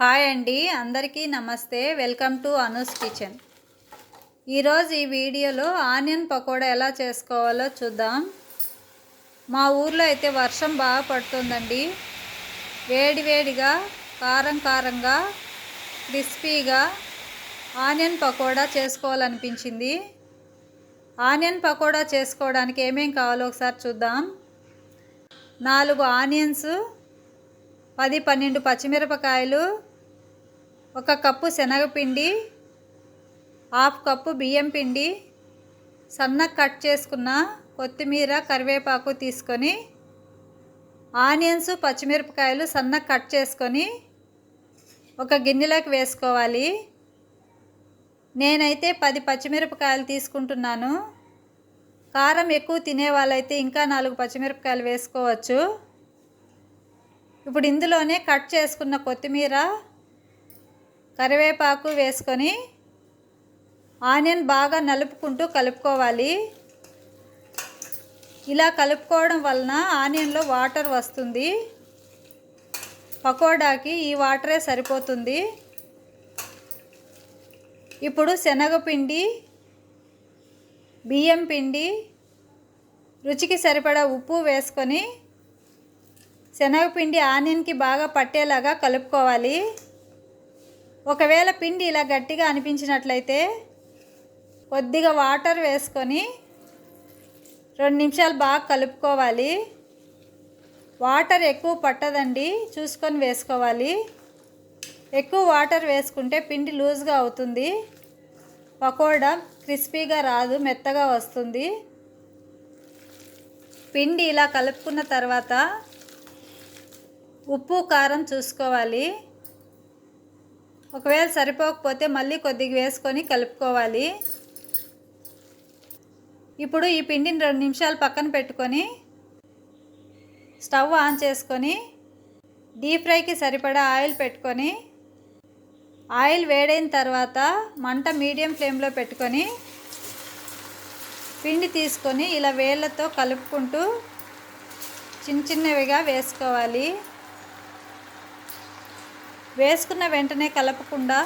Hi అండి అందరికీ నమస్తే. Welcome to Anu's kitchen. ఈరోజు ఈ వీడియోలో ఆనియన్ పకోడా ఎలా చేసుకోవాలో చూద్దాం. మా ఊర్లో అయితే వర్షం బాగా పడుతుందండి. వేడివేడిగా కారం కారంగా క్రిస్పీగా ఆనియన్ పకోడా చేసుకోవాలనిపించింది. ఆనియన్ పకోడా చేసుకోవడానికి ఏమేం కావాలో ఒకసారి చూద్దాం. నాలుగు ఆనియన్స్ పది పన్నెండు పచ్చిమిరపకాయలు ఒక కప్పు శనగపిండి హాఫ్ కప్పు బియ్యం పిండి సన్న కట్ చేసుకున్న కొత్తిమీర కరివేపాకు తీసుకొని ఆనియన్స్ పచ్చిమిరపకాయలు సన్న కట్ చేసుకొని ఒక గిన్నెలోకి వేసుకోవాలి. నేనైతే పది పచ్చిమిరపకాయలు తీసుకుంటున్నాను. కారం ఎక్కువ తినే వాళ్ళైతే ఇంకా నాలుగు పచ్చిమిరపకాయలు వేసుకోవచ్చు. ఇప్పుడు ఇందులోనే కట్ చేసుకున్న కొత్తిమీర కరివేపాకు వేసుకొని ఆనియన్ బాగా నలుపుకుంటూ కలుపుకోవాలి. ఇలా కలుపుకోవడం వలన ఆనియన్లో వాటర్ వస్తుంది. పకోడాకి ఈ వాటరే సరిపోతుంది. ఇప్పుడు శనగపిండి బియ్యం పిండి రుచికి సరిపడా ఉప్పు వేసుకొని శనగపిండి ఆనియన్కి బాగా పట్టేలాగా కలుపుకోవాలి. ఒకవేళ పిండి ఇలా గట్టిగా అనిపించినట్లయితే కొద్దిగా వాటర్ వేసుకొని రెండు నిమిషాలు బాగా కలుపుకోవాలి. వాటర్ ఎక్కువ పట్టదండి చూసుకొని వేసుకోవాలి. ఎక్కువ వాటర్ వేసుకుంటే పిండి లూజ్గా అవుతుంది. పకోడా క్రిస్పీగా రాదు మెత్తగా వస్తుంది. పిండి ఇలా కలుపుకున్న తర్వాత ఉప్పు కారం చూసుకోవాలి. ఒకవేళ సరిపోకపోతే మళ్ళీ కొద్దిగా వేసుకొని కలుపుకోవాలి. ఇప్పుడు ఈ పిండిని రెండు నిమిషాలు పక్కన పెట్టుకొని స్టవ్ ఆన్ చేసుకొని డీప్ ఫ్రైకి సరిపడా ఆయిల్ పెట్టుకొని ఆయిల్ వేడైన తర్వాత మంట మీడియం ఫ్లేమ్లో పెట్టుకొని పిండి తీసుకొని ఇలా వేళ్ళతో కలుపుకుంటూ చిన్న చిన్నవిగా వేసుకోవాలి. వేసుకున్న వెంటనే కలపకుండా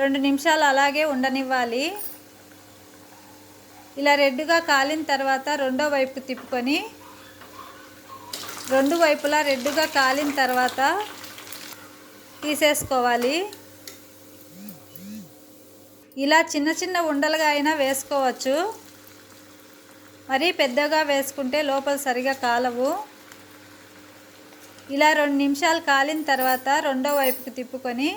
రెండు నిమిషాలు అలాగే ఉండనివ్వాలి. ఇలా రెడ్డుగా కాలిన తర్వాత రెండో వైపు తిప్పుకొని రెండు వైపులా రెడ్డుగా కాలిన తర్వాత తీసేసుకోవాలి. ఇలా చిన్న చిన్న ఉండలుగా అయినా వేసుకోవచ్చు. మరీ పెద్దగా వేసుకుంటే లోపల సరిగా కాలవు. ఇలా రెండు నిమిషాలు కాలిన తర్వాత రెండో వైపుకు తిప్పుకొని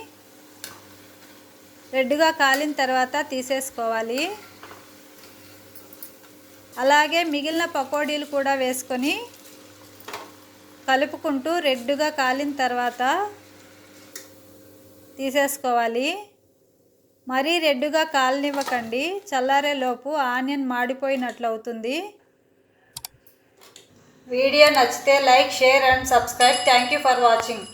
రెడ్డుగా కాలిన తర్వాత తీసేసుకోవాలి. అలాగే మిగిలిన పకోడీలు కూడా వేసుకొని కలుపుకుంటూ రెడ్డుగా కాలిన తర్వాత తీసేసుకోవాలి. మరీ రెడ్డుగా కాలనివ్వకండి. చల్లారేలోపు ఆనియన్ మాడిపోయినట్లు అవుతుంది వీడియో నచ్చితే like share and subscribe. Thank you for watching.